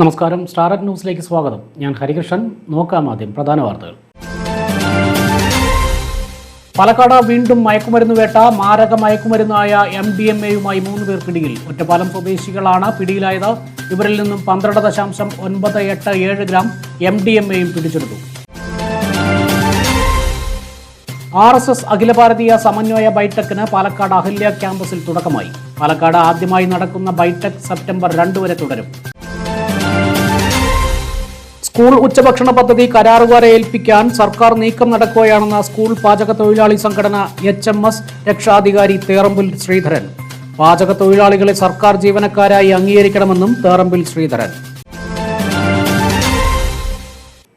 നമസ്കാരം. സ്റ്റാർട്ട് ന്യൂസിലേക്ക് സ്വാഗതം. ഞാൻ ഹരികൃഷ്ണൻ. നോക്കാം ആദ്യം പ്രധാന വാർത്തകൾ. പാലക്കാട് വീണ്ടും മയക്കുമരുന്ന് വേട്ട. മാരക മയക്കുമരുന്നായ എം ഡി എം എയുമായി മൂന്ന് പേർ പിടിയിൽ. ഒറ്റപ്പാലം സ്വദേശികളാണ് പിടിയിലായത്. ഇവരിൽ നിന്നും പന്ത്രണ്ട് ദശാംശം ഒൻപത് എട്ട് ഏഴ് ഗ്രാം എം ഡി എം എയും പിടിച്ചെടുത്തു. ആർ എസ് എസ് അഖില ഭാരതീയ സമന്വയ ബൈടെക്കിന് പാലക്കാട് അഹല്യ ക്യാമ്പസിൽ തുടക്കമായി. പാലക്കാട് ആദ്യമായി നടക്കുന്ന ബൈടെക് സെപ്റ്റംബർ രണ്ട് വരെ തുടരും. സ്കൂൾ ഉച്ചഭക്ഷണ പദ്ധതി കരാറുകാരെ ഏൽപ്പിക്കാൻ സർക്കാർ നീക്കം നടക്കുകയാണെന്ന സ്കൂൾ പാചക തൊഴിലാളി സംഘടന എച്ച് എം എസ് രക്ഷാധികാരി തേറമ്പിൽ ശ്രീധരൻ. പാചക തൊഴിലാളികളെ സർക്കാർ ജീവനക്കാരായി അംഗീകരിക്കണമെന്നും തേറമ്പിൽ ശ്രീധരൻ.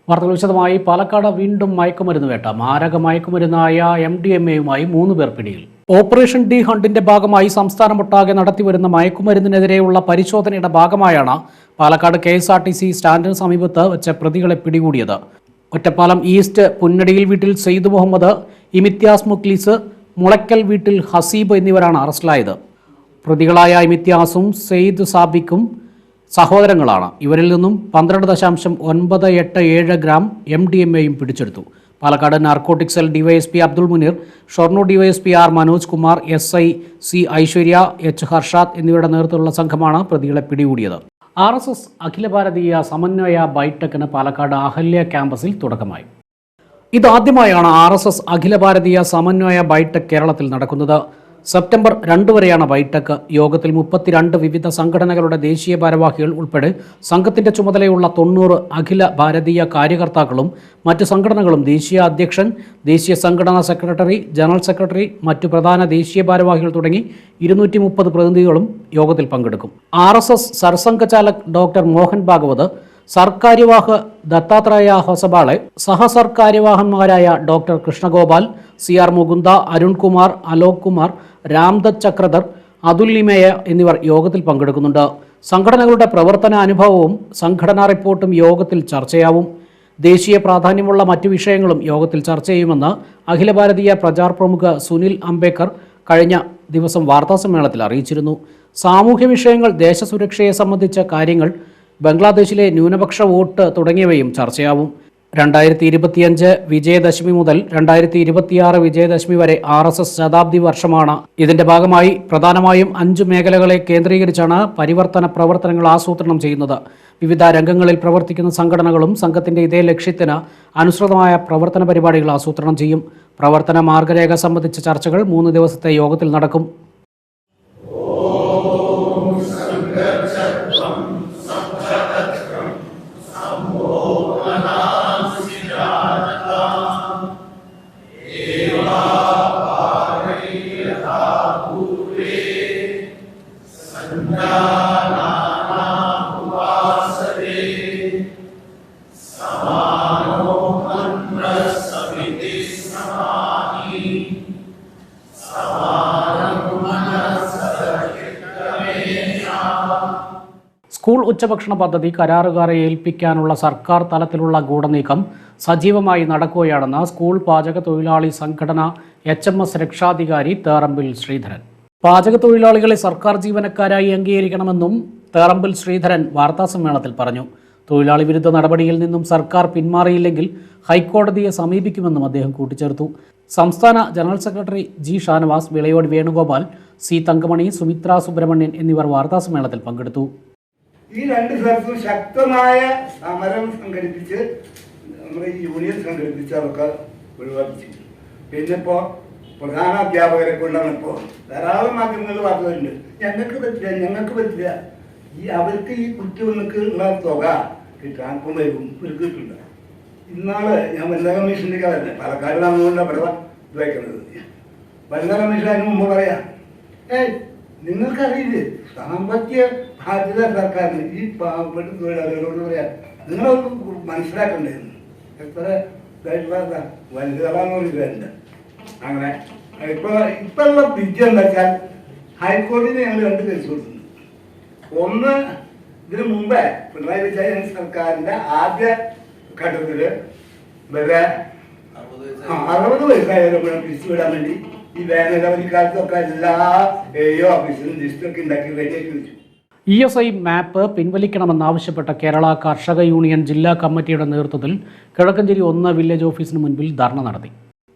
വാർത്തകൾ വിശദമായി. പാലക്കാട് വീണ്ടും മയക്കുമരുന്ന് വേട്ട. മാരക മയക്കുമരുന്നായ എം ഡി എം എയുമായി മൂന്ന് പേർ പിടിയിൽ. ഓപ്പറേഷൻ ഡി ഹണ്ടിന്റെ ഭാഗമായി സംസ്ഥാനമൊട്ടാകെ നടത്തിവരുന്ന മയക്കുമരുന്നിനെതിരെയുള്ള പരിശോധനയുടെ ഭാഗമായാണ് Palakkad K S R T C സ്റ്റാൻഡിന് സമീപത്ത് വെച്ച പ്രതികളെ പിടികൂടിയത്. ഒറ്റപ്പാലം ഈസ്റ്റ് പുന്നടിയിൽ വീട്ടിൽ സെയ്ദ് മുഹമ്മദ് ഇമിത്യാസ് മുക്ലീസ് മുളയ്ക്കൽ വീട്ടിൽ ഹസീബ് എന്നിവരാണ് അറസ്റ്റിലായത്. പ്രതികളായ ഇമിത്യാസും സെയ്ദ് സാബിക്കും സഹോദരങ്ങളാണ്. ഇവരിൽ നിന്നും പന്ത്രണ്ട് ദശാംശം ഒൻപത് എട്ട് ഏഴ് ഗ്രാം എം ഡി എം എയും പിടിച്ചെടുത്തു. Palakkad narcotic cell DYSP Abdul Muneer Shoranur DYSP R Manoj Kumar S I C Aishwarya H Harshad എന്നിവരുടെ നേതൃത്വത്തിലുള്ള സംഘമാണ് പ്രതികളെ പിടികൂടിയത്. ആർ എസ് എസ് അഖില ഭാരതീയ സമന്വയ ബൈടെക്കിന് പാലക്കാട് അഹല്യ ക്യാമ്പസിൽ തുടക്കമായി. ഇതാദ്യമായാണ് ആർ എസ് എസ് അഖില ഭാരതീയ സമന്വയ ബൈടെക് കേരളത്തിൽ നടക്കുന്നത്. സെപ്റ്റംബർ രണ്ട് വരെയാണ് വൈടെക് യോഗത്തിൽ മുപ്പത്തിരണ്ട് വിവിധ സംഘടനകളുടെ ദേശീയ ഭാരവാഹികൾ ഉൾപ്പെടെ സംഘത്തിന്റെ ചുമതലയുള്ള തൊണ്ണൂറ് അഖില ഭാരതീയ കാര്യകർത്താക്കളും മറ്റ് സംഘടനകളും ദേശീയ അധ്യക്ഷൻ ദേശീയ സംഘടനാ സെക്രട്ടറി ജനറൽ സെക്രട്ടറി മറ്റു പ്രധാന ദേശീയ ഭാരവാഹികൾ തുടങ്ങി ഇരുന്നൂറ്റി മുപ്പത് പ്രതിനിധികളും യോഗത്തിൽ പങ്കെടുക്കും. R S S Sarsanghchalak doctor Mohan Bhagwat Sarkaryavah Dattatreya Hosabale സഹസർക്കാര്യവാഹന്മാരായ doctor Krishnagopal C R Mukunda Arunkumar Alok Kumar Ramdutt Chakradhar Atul Limaye എന്നിവർ യോഗത്തിൽ പങ്കെടുക്കുന്നുണ്ട്. സംഘടനകളുടെ പ്രവർത്തന അനുഭവവും സംഘടനാ റിപ്പോർട്ടും യോഗത്തിൽ ചർച്ചയാവും. ദേശീയ പ്രാധാന്യമുള്ള മറ്റു വിഷയങ്ങളും യോഗത്തിൽ ചർച്ച ചെയ്യുമെന്ന് അഖില ഭാരതീയ പ്രചാർ പ്രമുഖ സുനിൽ അംബേദ്കർ കഴിഞ്ഞ ദിവസം വാർത്താസമ്മേളനത്തിൽ അറിയിച്ചിരുന്നു. സാമൂഹ്യ വിഷയങ്ങൾ ദേശസുരക്ഷയെ സംബന്ധിച്ച കാര്യങ്ങൾ ബംഗ്ലാദേശിലെ ന്യൂനപക്ഷ വോട്ട് തുടങ്ങിയവയും ചർച്ചയാവും. രണ്ടായിരത്തി ഇരുപത്തിയഞ്ച് വിജയദശമി മുതൽ രണ്ടായിരത്തി ഇരുപത്തിയാറ് വിജയദശമി വരെ ആർ എസ് എസ് ശതാബ്ദി വർഷമാണ്. ഇതിന്റെ ഭാഗമായി പ്രധാനമായും അഞ്ച് മേഖലകളെ കേന്ദ്രീകരിച്ചാണ് പരിവർത്തന പ്രവർത്തനങ്ങൾ ആസൂത്രണം ചെയ്യുന്നത്. വിവിധ രംഗങ്ങളിൽ പ്രവർത്തിക്കുന്ന സംഘടനകളും സംഘത്തിന്റെ ഇതേ ലക്ഷ്യത്തിന് അനുസൃതമായ പ്രവർത്തന പരിപാടികൾ ആസൂത്രണം ചെയ്യും. പ്രവർത്തന മാർഗരേഖ സംബന്ധിച്ച ചർച്ചകൾ മൂന്ന് ദിവസത്തെ യോഗത്തിൽ നടക്കും. സ്കൂൾ ഉച്ചഭക്ഷണ പദ്ധതി കരാറുകാരെ ഏൽപ്പിക്കാനുള്ള സർക്കാർ തലത്തിലുള്ള ഗൂഢനീക്കം സജീവമായി നടക്കുകയാണെന്ന് സ്കൂൾ പാചക തൊഴിലാളി സംഘടന എച്ച് എം എസ് രക്ഷാധികാരി തേറമ്പിൽ ശ്രീധരൻ. പാചക തൊഴിലാളികളെ സർക്കാർ ജീവനക്കാരായി അംഗീകരിക്കണമെന്നും തേറമ്പിൽ ശ്രീധരൻ വാർത്താസമ്മേളനത്തിൽ പറഞ്ഞു. തൊഴിലാളി വിരുദ്ധ നടപടിയിൽ നിന്നും സർക്കാർ പിന്മാറിയില്ലെങ്കിൽ ഹൈക്കോടതിയെ സമീപിക്കുമെന്നും അദ്ദേഹം കൂട്ടിച്ചേർത്തു. സംസ്ഥാന general secretary G Shanavas Vilayod Venugopal C Thankamani Sumithra Subramanian എന്നിവർ വാർത്താസമ്മേളനത്തിൽ പങ്കെടുത്തു. ഈ രണ്ട് സ്ഥലത്തും ശക്തമായ സമരം സംഘടിപ്പിച്ച് നമ്മുടെ ഈ യൂണിയൻ സംഘടിപ്പിച്ചതൊക്കെ ഒഴിവാക്കി. പിന്നെ ഇപ്പോ പ്രധാന അധ്യാപകരെ കൊണ്ടാണ് ഇപ്പോ ധാരാളം മാധ്യമങ്ങൾ പറഞ്ഞിട്ടുണ്ട് ഞങ്ങൾക്ക് പറ്റില്ല ഞങ്ങൾക്ക് പറ്റില്ല. ഈ അവർക്ക് ഈ കുട്ടികൾക്ക് ഉള്ള തുക ഇപ്പം വരും ഒരു കിട്ടില്ല. ഇന്നാൾ ഞാൻ വനിതാ കമ്മീഷന്റെ വരുന്നത് പാലക്കാട് നടന്നുകൊണ്ട് അവിടെ ഇത് വയ്ക്കുന്നത്. വനിതാ കമ്മീഷൻ അതിന് മുമ്പ് പറയാം ഏയ് നിങ്ങൾക്കറിയില്ലേ സാമ്പത്തിക ബാധ്യത സർക്കാരിന് ഈ പാവപ്പെട്ട തൊഴിലാളികളോട് പറയാം നിങ്ങൾ മനസ്സിലാക്കണ്ടായിരുന്നു എത്ര ഇതായിട്ടുള്ള വനിതകളാന്ന് പറയുന്നുണ്ട് അങ്ങനെ ഇപ്പൊ ഇപ്പുള്ള വിദ്യ എന്താ വെച്ചാൽ ഹൈക്കോടതിയിൽ ഞങ്ങൾ രണ്ട് കേസ് കൊടുക്കുന്നു. ഒന്ന് ഇതിനു മുമ്പേ പിണറായി വിജയൻ സർക്കാരിന്റെ ആദ്യ ഘട്ടത്തിൽ ഇവരെ അറുപത് വയസ്സായവരെ പിരിച്ചുവിടാൻ വേണ്ടി ഈ വേനലവധിക്കാലത്തൊക്കെ എല്ലാ എയോ ഓഫീസിലും ലിസ്റ്റൊക്കെ ഉണ്ടാക്കി റെഡിയാക്കി വെച്ചു. ഇ എസ് ഐ മാപ്പ് പിൻവലിക്കണമെന്നാവശ്യപ്പെട്ട കേരള കർഷക യൂണിയൻ ജില്ലാ കമ്മിറ്റിയുടെ നേതൃത്വത്തിൽ കിഴക്കഞ്ചേരി ഒന്ന് വില്ലേജ് ഓഫീസിന് മുൻപിൽ ധർണ നടത്തി.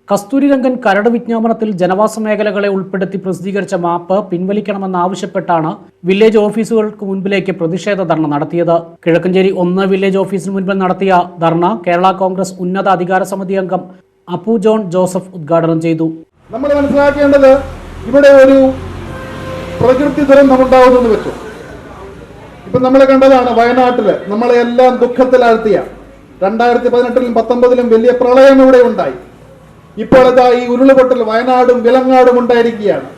കസ്തൂരിരംഗൻ കരട് വിജ്ഞാപനത്തിൽ ജനവാസ മേഖലകളെ ഉൾപ്പെടുത്തി പ്രസിദ്ധീകരിച്ച മാപ്പ് പിൻവലിക്കണമെന്നാവശ്യപ്പെട്ടാണ് വില്ലേജ് ഓഫീസുകൾക്ക് മുൻപിലേക്ക് പ്രതിഷേധ ധർണ നടത്തിയത്. കിഴക്കഞ്ചേരി ഒന്ന് വില്ലേജ് ഓഫീസിന് മുൻപിൽ നടത്തിയ ധർണ കേരള കോൺഗ്രസ് ഉന്നത അധികാര സമിതി അംഗം അപ്പു ജോൺ ജോസഫ് ഉദ്ഘാടനം ചെയ്തു. നമ്മൾ മനസ്സിലാക്കേണ്ടത് ഇവിടെ ഒരു പ്രകൃതി ദുരന്തം ഉണ്ടാവുമെന്ന് വെച്ചു. ഇപ്പൊ നമ്മൾ കണ്ടതാണ് വയനാട്ടിൽ നമ്മളെ എല്ലാം ദുഃഖത്തിലാഴ്ത്തിയ. രണ്ടായിരത്തി പതിനെട്ടിലും പത്തൊമ്പതിലും വലിയ പ്രളയം ഇവിടെ ഉണ്ടായി. ഇപ്പോഴത്തെ ഈ ഉരുളുപൊട്ടൽ വയനാടും വിലങ്ങാടും ഉണ്ടായിരിക്കുകയാണ്.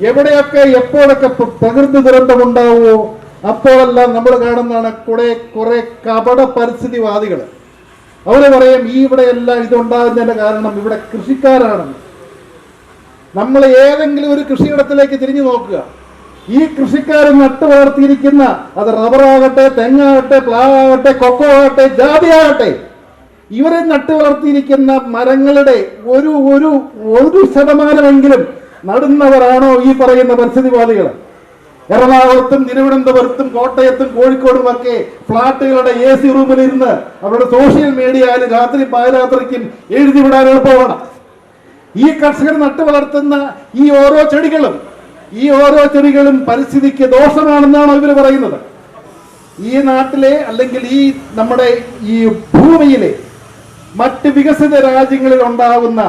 എവിടെയൊക്കെ എപ്പോഴൊക്കെ പ്ര- പ്രകൃതി ദുരന്തം ഉണ്ടാവുമോ അപ്പോഴെല്ലാം നമ്മൾ കാണുന്നതാണ് കുറെ കുറെ കപട പരിസ്ഥിതിവാദികൾ അവർ പറയും ഈ ഇവിടെ എല്ലാം ഇതുണ്ടാകുന്നതിന്റെ കാരണം ഇവിടെ കൃഷിക്കാരാണെന്ന്. നമ്മൾ ഏതെങ്കിലും ഒരു കൃഷിയിടത്തിലേക്ക് തിരിഞ്ഞു നോക്കുക. ഈ കൃഷിക്കാരൻ നട്ടു വളർത്തിയിരിക്കുന്ന അത് റബ്ബറാകട്ടെ തെങ്ങാകട്ടെ പ്ലാവാകട്ടെ കൊക്കോ ആകട്ടെ ജാതി ആകട്ടെ ഇവരെ നട്ടു വളർത്തിയിരിക്കുന്ന മരങ്ങളുടെ ഒരു ഒരു ഒരു ശതമാനമെങ്കിലും നടുന്നവരാണോ ഈ പറയുന്ന പരിസ്ഥിതിവാദികൾ എറണാകുളത്തും തിരുവനന്തപുരത്തും കോട്ടയത്തും കോഴിക്കോടും ഒക്കെ ഫ്ളാറ്റുകളുടെ എ സി റൂമിലിരുന്ന് അവരുടെ സോഷ്യൽ മീഡിയയിൽ രാത്രി പാതിരാത്രിക്കും എഴുതി വിടാൻ എളുപ്പമാണ്. ഈ കർഷകർ നട്ടു വളർത്തുന്ന ഈ ഓരോ ചെടികളും ഈ ഓരോ ചെടികളും പരിസ്ഥിതിക്ക് ദോഷമാണെന്നാണ് ഇവർ പറയുന്നത്? ഈ നാട്ടിലെ അല്ലെങ്കിൽ ഈ നമ്മുടെ ഈ ഭൂമിയിലെ മറ്റ് വികസിത രാജ്യങ്ങളിൽ ഉണ്ടാകുന്ന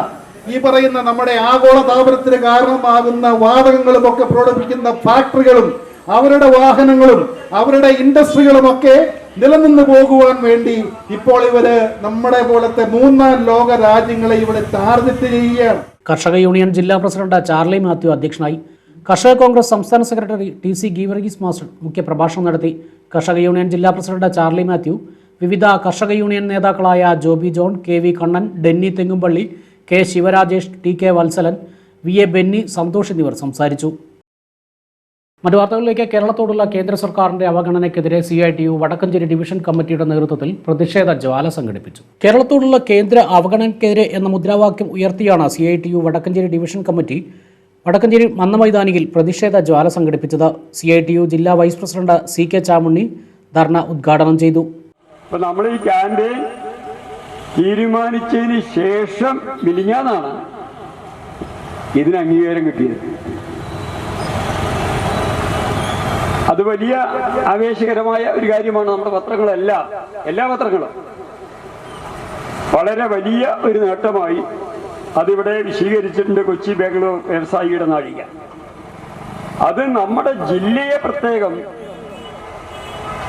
ഈ പറയുന്ന നമ്മുടെ ആഗോള താപനത്തിന് കാരണമാകുന്ന വാതകങ്ങളും ഒക്കെ പ്രകടിപ്പിക്കുന്ന ഫാക്ടറികളും അവരുടെ വാഹനങ്ങളും അവരുടെ ഇൻഡസ്ട്രികളും ഒക്കെ നിലനിന്ന് പോകുവാൻ വേണ്ടി ഇപ്പോൾ ഇവർ നമ്മുടെ പോലത്തെ മൂന്നാം ലോക രാജ്യങ്ങളെ ഇവിടെ ടാർഗറ്റ് ചെയ്യുകയാണ്. കർഷക യൂണിയൻ ജില്ലാ പ്രസിഡന്റ് ചാർലി മാത്യു അധ്യക്ഷനായി കർഷക കോൺഗ്രസ് സംസ്ഥാന secretary T C Geevarghese master മുഖ്യപ്രഭാഷണം നടത്തി. കർഷക യൂണിയൻ ജില്ലാ പ്രസിഡന്റ് ചാർലി മാത്യു വിവിധ കർഷക യൂണിയൻ നേതാക്കളായ Joby John K V Kannan Denny Thengumpally K Sivarajesh T K Valsalan V A Benny Santhosh എന്നിവർ സംസാരിച്ചു. മറ്റു വാർത്തകളിലേക്ക് കേരളത്തോടുള്ള കേന്ദ്ര സർക്കാരിന്റെ അവഗണനയ്ക്കെതിരെ C I T U Vadakkencherry division കമ്മിറ്റിയുടെ നേതൃത്വത്തിൽ പ്രതിഷേധ ജ്വാല സംഘടിപ്പിച്ചു. കേരളത്തോടുള്ള കേന്ദ്ര അവഗണനയ്ക്കെതിരെ എന്ന മുദ്രാവാക്യം ഉയർത്തിയാണ് C I T U Vadakkencherry division committee Vadakkencherry മന്നമൈതാനിയിൽ പ്രതിഷേധ ജ്വാല സംഘടിപ്പിച്ചത് സി ഐ ടി യു ജില്ലാ vice president C K Chamunni dharna ഉദ്ഘാടനം ചെയ്തു. നമ്മൾ ഈ ക്യാന്റീൻ തീരുമാനിച്ചതിന് ശേഷം മിനിഞ്ഞാന്നാണ് ഇതിന് അംഗീകാരം കിട്ടിയത്. അത് വലിയ ആവേശകരമായ ഒരു കാര്യമാണ് നമ്മുടെ പത്രങ്ങളെല്ലാം എല്ലാ പത്രങ്ങളും. വളരെ വലിയ ഒരു നേട്ടമായി അതിവിടെ വിശീകരിച്ചിട്ടുണ്ട് കൊച്ചി ബാംഗ്ലൂർ വ്യവസായിയുടെ നാഴിക. അത് നമ്മുടെ ജില്ലയെ പ്രത്യേകം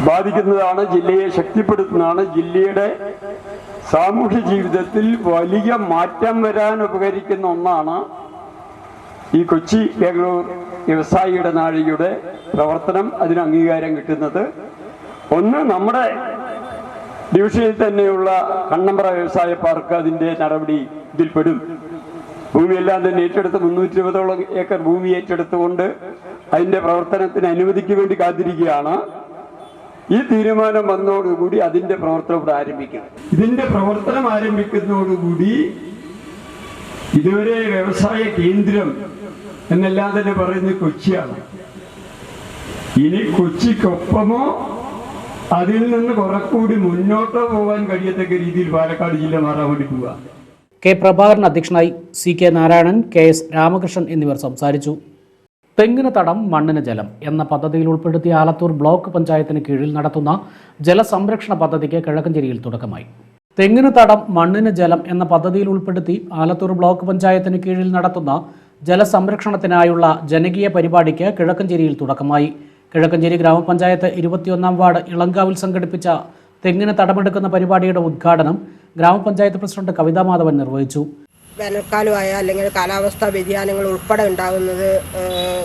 ബാധിക്കുന്നതാണ് ജില്ലയെ ശക്തിപ്പെടുത്തുന്നതാണ് ജില്ലയുടെ സാമൂഹ്യ ജീവിതത്തിൽ വലിയ മാറ്റം വരാൻ ഉപകരിക്കുന്ന ഒന്നാണ് ഈ കൊച്ചി ബാംഗ്ലൂർ വ്യവസായിയുടെ നാഴികയുടെ പ്രവർത്തനം അതിന് അംഗീകാരം കിട്ടുന്നത്. ഒന്ന് നമ്മുടെ ഡിവിഷനിൽ തന്നെയുള്ള കണ്ണമ്പ്ര വ്യവസായ പാർക്ക് അതിന്റെ നടപടി ഇതിൽപ്പെടും. ഭൂമിയെല്ലാം തന്നെ ഏറ്റെടുത്ത് മുന്നൂറ്റി ഇരുപതോളം ഏക്കർ ഭൂമി ഏറ്റെടുത്തുകൊണ്ട് അതിന്റെ പ്രവർത്തനത്തിന് അനുമതിക്ക് വേണ്ടി കാത്തിരിക്കുകയാണ്. ഈ തീരുമാനം വന്നതോടുകൂടി അതിന്റെ പ്രവർത്തനം ഇവിടെ ആരംഭിക്കും. ഇതിന്റെ പ്രവർത്തനം ആരംഭിക്കുന്നതോടുകൂടി ഇതുവരെ വ്യവസായ കേന്ദ്രം എന്നെല്ലാം തന്നെ പറയുന്നത് കൊച്ചിയാണ്. ഇനി കൊച്ചിക്കൊപ്പമോ അതിൽ നിന്ന് കുറച്ചുകൂടി മുന്നോട്ട് പോകാൻ കഴിയത്തക്ക രീതിയിൽ പാലക്കാട് ജില്ല മാറാൻ വേണ്ടി പോവുക കെ പ്രഭാകരൻ അധ്യക്ഷനായി C K Narayanan K S Ramakrishnan എന്നിവർ സംസാരിച്ചു. തെങ്ങിന് തടം മണ്ണിന് ജലം എന്ന പദ്ധതിയിൽ ഉൾപ്പെടുത്തിയ ആലത്തൂർ ബ്ലോക്ക് പഞ്ചായത്തിന് കീഴിൽ നടത്തുന്ന ജലസംരക്ഷണ പദ്ധതിക്ക് കിഴക്കഞ്ചേരിയിൽ തുടക്കമായി. തെങ്ങിന് തടം മണ്ണിന് ജലം എന്ന പദ്ധതിയിൽ ഉൾപ്പെടുത്തി ആലത്തൂർ ബ്ലോക്ക് പഞ്ചായത്തിന് കീഴിൽ നടത്തുന്ന ജലസംരക്ഷണത്തിനായുള്ള ജനകീയ പരിപാടിക്ക് കിഴക്കഞ്ചേരിയിൽ തുടക്കമായി. കിഴക്കഞ്ചേരി ഗ്രാമപഞ്ചായത്ത് ഇരുപത്തിയൊന്നാം വാർഡ് ഇളങ്കാവിൽ സംഘടിപ്പിച്ച തെങ്ങിന് തടമെടുക്കുന്ന പരിപാടിയുടെ ഉദ്ഘാടനം ഗ്രാമപഞ്ചായത്ത് പ്രസിഡന്റ് കവിതാ മാധവൻ നിർവഹിച്ചു. വേനൽക്കാലമായ അല്ലെങ്കിൽ കാലാവസ്ഥാ വ്യതിയാനങ്ങൾ ഉൾപ്പെടെ ഉണ്ടാകുന്നത്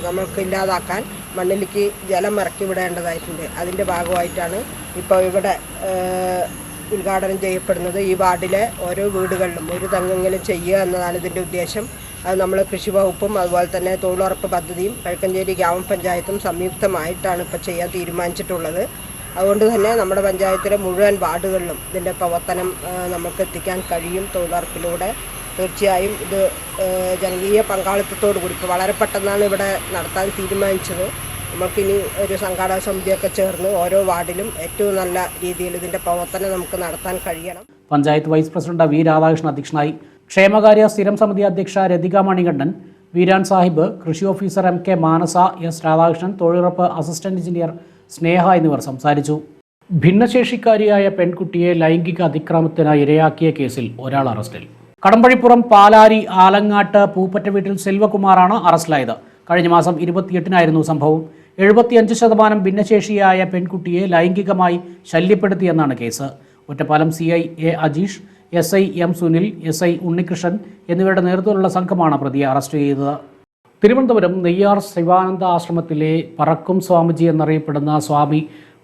നമ്മൾക്ക് ഇല്ലാതാക്കാൻ മണ്ണിലേക്ക് ജലം ഇറക്കി വിടേണ്ടതായിട്ടുണ്ട്. അതിന്റെ ഭാഗമായിട്ടാണ് ഇപ്പോൾ ഇവിടെ ഉദ്ഘാടനം ചെയ്യപ്പെടുന്നത്. ഈ വാർഡിലെ ഓരോ വീടുകളിലും ഒരു തെങ്ങെങ്കിലും ചെയ്യുക എന്നതാണ് ഇതിന്റെ ഉദ്ദേശം. അത് നമ്മൾ കൃഷി വകുപ്പും അതുപോലെ തന്നെ തൊഴിലുറപ്പ് പദ്ധതിയും കിഴക്കഞ്ചേരി ഗ്രാമപഞ്ചായത്തും സംയുക്തമായിട്ടാണ് ഇപ്പോൾ ചെയ്യാൻ തീരുമാനിച്ചിട്ടുള്ളത്. അതുകൊണ്ട് തന്നെ നമ്മുടെ പഞ്ചായത്തിലെ മുഴുവൻ വാർഡുകളിലും ഇതിന്റെ പ്രവർത്തനം നമുക്ക് എത്തിക്കാൻ കഴിയും തൊഴിലുറപ്പിലൂടെ. തീർച്ചയായും ഇത് ജനകീയ പങ്കാളിത്തത്തോടു കൂടി ഇപ്പോൾ വളരെ പെട്ടെന്നാണ് ഇവിടെ നടത്താൻ തീരുമാനിച്ചത്. നമുക്കിനി ഒരു സംഘാടക സമിതിയൊക്കെ ചേർന്ന് ഓരോ വാർഡിലും ഏറ്റവും നല്ല രീതിയിൽ ഇതിന്റെ പ്രവർത്തനം നമുക്ക് നടത്താൻ കഴിയണം. Panchayat vice president V Radhakrishnan അധ്യക്ഷനായി ക്ഷേമകാര്യ സ്ഥിരം സമിതി അധ്യക്ഷ രതിക മണികണ്ഠൻ വീരാൻ സാഹിബ് കൃഷി officer M K Manasa S Radhakrishnan തൊഴിലുറപ്പ് അസിസ്റ്റന്റ് എഞ്ചിനീയർ സ്നേഹ എന്നിവർ സംസാരിച്ചു. ഭിന്നശേഷിക്കാരിയായ പെൺകുട്ടിയെ ലൈംഗിക അതിക്രമത്തിനായി ഇരയാക്കിയ കേസിൽ ഒരാൾ അറസ്റ്റിൽ. കടമ്പഴിപ്പുറം പാലാരി ആലങ്ങാട്ട് പൂപ്പറ്റ വീട്ടിൽ സെൽവകുമാറാണ് അറസ്റ്റിലായത്. കഴിഞ്ഞ മാസം ഇരുപത്തിയെട്ടിനായിരുന്നു സംഭവം. എഴുപത്തിയഞ്ച് ശതമാനം ഭിന്നശേഷിയായ പെൺകുട്ടിയെ ലൈംഗികമായി ശല്യപ്പെടുത്തിയെന്നാണ് case. Ottapalam C I A Ajeesh S I M Sunil S I Unnikrishnan എന്നിവരുടെ നേതൃത്വത്തിലുള്ള സംഘമാണ് പ്രതിയെ അറസ്റ്റ് ചെയ്തത്. തിരുവനന്തപുരം നെയ്യാർ ശിവാനന്ദ ആശ്രമത്തിലെ പറക്കും സ്വാമിജി എന്നറിയപ്പെടുന്ന സ്വാമി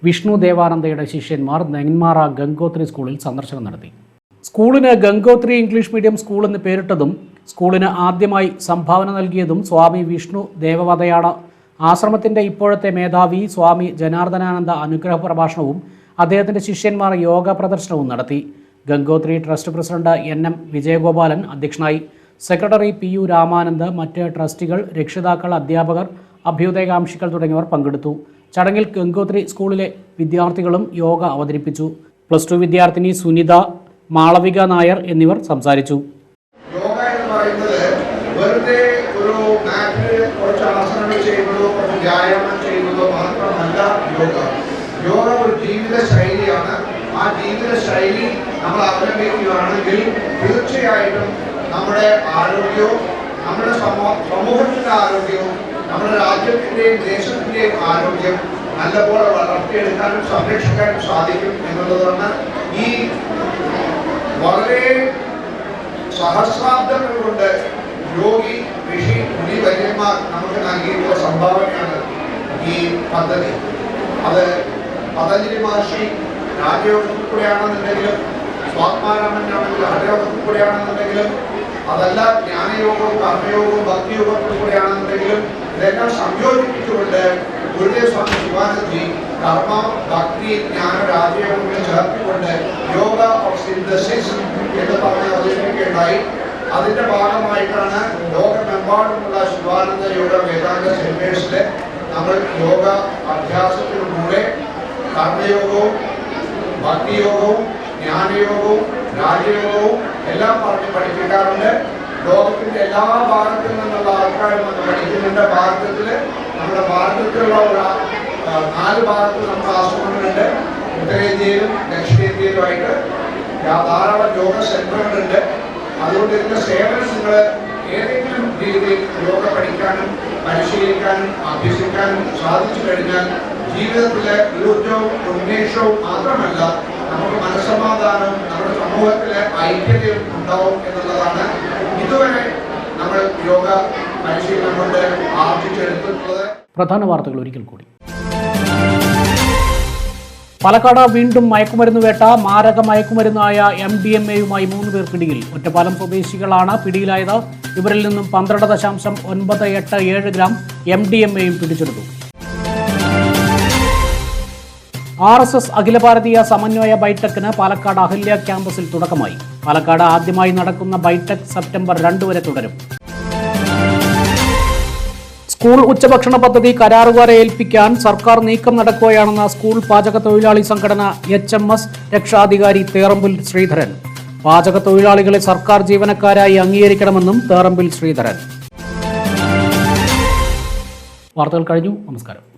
വിഷ്ണു ദേവാനന്ദയുടെ ശിഷ്യന്മാർ നെന്മാറ ഗംഗോത്രി സ്കൂളിൽ സന്ദർശനം നടത്തി. സ്കൂളിന് ഗംഗോത്രി ഇംഗ്ലീഷ് മീഡിയം സ്കൂൾ എന്ന് പേരിട്ടതും സ്കൂളിന് ആദ്യമായി സംഭാവന നൽകിയതും സ്വാമി വിഷ്ണു ദേവവതയാണ്. ആശ്രമത്തിന്റെ ഇപ്പോഴത്തെ മേധാവി സ്വാമി ജനാർദ്ദനാനന്ദ അനുഗ്രഹ പ്രഭാഷണവും അദ്ദേഹത്തിന്റെ ശിഷ്യന്മാർ യോഗ പ്രദർശനവും നടത്തി. Gangotri trust president N M Vijayagopalan അധ്യക്ഷനായി. സെക്രട്ടറി പി യു രാമാനന്ദ് മറ്റ് ട്രസ്റ്റികൾ രക്ഷിതാക്കൾ അധ്യാപകർ അഭ്യുദയകാംക്ഷികൾ തുടങ്ങിയവർ പങ്കെടുത്തു. ചടങ്ങിൽ ഗംഗോത്രി സ്കൂളിലെ വിദ്യാർത്ഥികളും യോഗ അവതരിപ്പിച്ചു. പ്ലസ് ടു വിദ്യാർത്ഥിനി സുനിത മാളവിക നായർ എന്നിവർ സംസാരിച്ചു. യോഗ എന്ന് പറയുന്നത് ഒരു വ്യായാമം ചെയ്യുന്നതോ മാത്രമല്ല യോഗ യോഗ ഒരു ജീവിത ശൈലിയാണ് ആ ജീവിത ശൈലി നമ്മൾ അവലംബിക്കുകയാണെങ്കിൽ തീർച്ചയായിട്ടും നമ്മുടെ ആരോഗ്യവും നമ്മുടെ സമൂ- സമൂഹത്തിന്റെ ആരോഗ്യവും നമ്മുടെ രാജ്യത്തിന്റെയും ദേശത്തിന്റെയും ആരോഗ്യം നല്ലപോലെ വളർത്തിയെടുക്കാനും സംരക്ഷിക്കാനും സാധിക്കും എന്നുള്ളതാണ് ഈ വളരെ സഹസ്രാബ്ദങ്ങൾ കൊണ്ട് യോഗി ഋഷി മുനി വല്യന്മാർ നമുക്ക് നൽകിയിട്ടുള്ള സംഭാവനയാണ് ഈ പദ്ധതി. അത് പതഞ്ജലി മഹർഷി രാജയോഗത്തിൽ കൂടെയാണെന്നുണ്ടെങ്കിലും സ്വാത്മാരാമനാണെങ്കിലും ഹഠയോഗത്തിൽ കൂടെയാണെന്നുണ്ടെങ്കിലും അതല്ല ജ്ഞാനയോഗവും കർമ്മയോഗവും ഭക്തിയോഗത്തിൽ കൂടെയാണെന്നുണ്ടെങ്കിലും ഇതെല്ലാം സംയോജിപ്പിച്ചുകൊണ്ട് ഗുരുദേവ് സ്വാമി ശിവാനന്ദി കർമ്മ ഭക്തി ജ്ഞാന രാജയോഗങ്ങളെ ചേർത്തുകൊണ്ട് യോഗ ഓഫ് സിന്തസിസ് എന്ന് പറഞ്ഞ് അവതരിപ്പിക്കുകയുണ്ടായി. അതിന്റെ ഭാഗമായിട്ടാണ് ലോകമെമ്പാടുമുള്ള ശിവാനന്ദ യോഗ വേദാന്ത സെന്റേഴ്സിലെ നമ്മൾ യോഗ അഭ്യാസത്തിലൂടെ കർമ്മയോഗവും ഭക്തിയോഗവും ജ്ഞാനയോഗവും രാജയോഗവും എല്ലാം പറഞ്ഞ് പഠിപ്പിക്കാറുണ്ട്. ലോകത്തിന്റെ എല്ലാ ഭാഗത്തിൽ നിന്നുള്ള ആൾക്കാരും വന്ന് പഠിക്കുന്നുണ്ട്. ഭാരതത്തിൽ നമ്മുടെ ഭാരതത്തിലുള്ള ഒരു നാല് ഭാഗത്ത് നമ്മുടെ ആശ്രമങ്ങളുണ്ട് ഉത്തരേന്ത്യയിലും ദക്ഷിണേന്ത്യയിലുമായിട്ട് ധാരാളം യോഗ സെന്ററുകളുണ്ട്. അതുകൊണ്ട് ഇതിന്റെ സേവനം ഏതെങ്കിലും രീതിയിൽ യോഗ പഠിക്കാനും പരിശീലിക്കാനും അഭ്യസിക്കാനും സാധിച്ചു കഴിഞ്ഞാൽ ജീവിതത്തിലെ ഊർജവും ഉന്മേഷവും മാത്രമല്ല നമുക്ക് മനസ്സമാധാനവും നമ്മുടെ സമൂഹത്തിലെ ഐക്യതയും ഉണ്ടാവും എന്നുള്ളതാണ്. ഇതുവരെ നമ്മൾ യോഗ പരിശീലനം കൊണ്ട് ആർജിച്ചെടുത്തിട്ടുള്ളത്. പ്രധാന വാർത്തകൾ ഒരിക്കൽ കൂടി. പാലക്കാട് വീണ്ടും മയക്കുമരുന്ന് വേട്ട. മാരക മയക്കുമരുന്നായ എം ഡി എം എയുമായി മൂന്ന് പേർ പിടിയിൽ. ഒറ്റപ്പാലം സ്വദേശികളാണ് പിടിയിലായത്. ഇവരിൽ നിന്നും പന്ത്രണ്ട് ദശാംശം ഒൻപത് എട്ട് ഏഴ് ഗ്രാം എം ഡി എം എയും പിടിച്ചെടുത്തു. ആർ എസ് എസ് അഖില ഭാരതീയ സമന്വയ ബൈടെക്കിന് പാലക്കാട് അഹല്യ ക്യാമ്പസിൽ തുടക്കമായി. പാലക്കാട് ആദ്യമായി നടക്കുന്ന ബൈടെക് സെപ്റ്റംബർ രണ്ട് വരെ തുടരും. സ്കൂൾ ഉച്ചഭക്ഷണ പദ്ധതി കരാറുകാരെ ഏൽപ്പിക്കാൻ സർക്കാർ നീക്കം നടക്കുകയാണെന്ന സ്കൂൾ പാചക തൊഴിലാളി സംഘടന എച്ച് എം എസ് രക്ഷാധികാരി തേറമ്പിൽ ശ്രീധരൻ. പാചക തൊഴിലാളികളെ സർക്കാർ ജീവനക്കാരായി അംഗീകരിക്കണമെന്നും തേറമ്പിൽ ശ്രീധരൻ. വാർത്തകൾ കഴിഞ്ഞു. നമസ്കാരം.